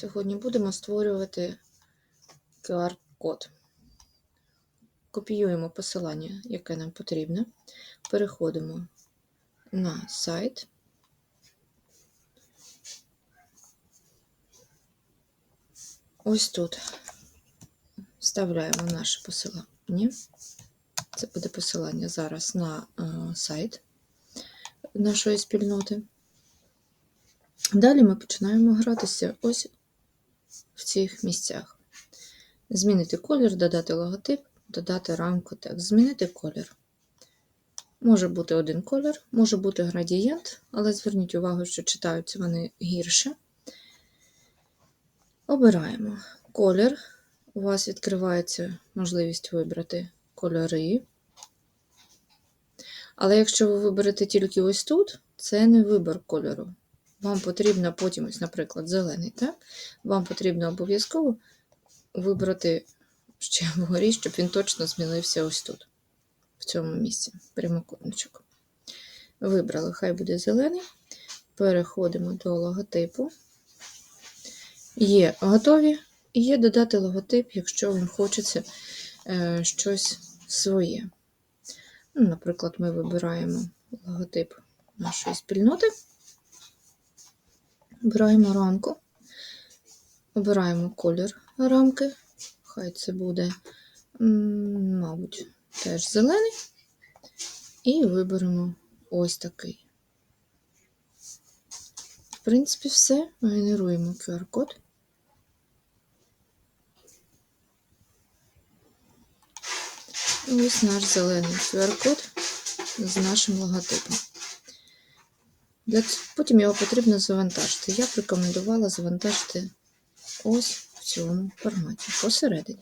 Сьогодні будемо створювати QR-код. Копіюємо посилання, яке нам потрібно. Переходимо на сайт. Ось тут вставляємо наше посилання. Це буде посилання зараз на е, сайт нашої спільноти. Далі ми починаємо гратися ось в цих місцях. Змінити колір, додати логотип, додати рамку текст. Змінити колір. Може бути один колір, може бути градієнт, але зверніть увагу, що читаються вони гірше. Обираємо колір. У вас відкривається можливість вибрати кольори. Але якщо ви виберете тільки ось тут, це не вибір кольору. Вам потрібно потім, ось, наприклад, зелений, так? Вам потрібно обов'язково вибрати ще вгорі, щоб він точно змінився ось тут, в цьому місці, прямокутничок. Вибрали, хай буде зелений. Переходимо до логотипу. Є готові, і є додати логотип, якщо вам хочеться е, щось своє. Ну, Наприклад, ми вибираємо логотип нашої спільноти. Обираємо рамку, обираємо колір рамки. Хай це буде, мабуть, теж зелений. І виберемо ось такий. В принципі, все. Генеруємо QR-код. Ось наш зелений QR-код з нашим логотипом. Потім його потрібно завантажити. Я б рекомендувала завантажити ось в цьому форматі. Посередині.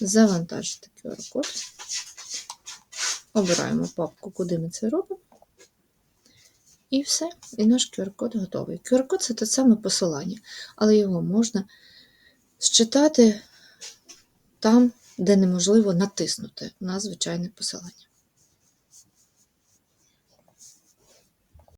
Завантажити QR-код. Обираємо папку, куди ми це робимо. І все. І наш QR-код готовий. QR-код це те саме посилання, але його можна считати там, де неможливо натиснути на звичайне посилання.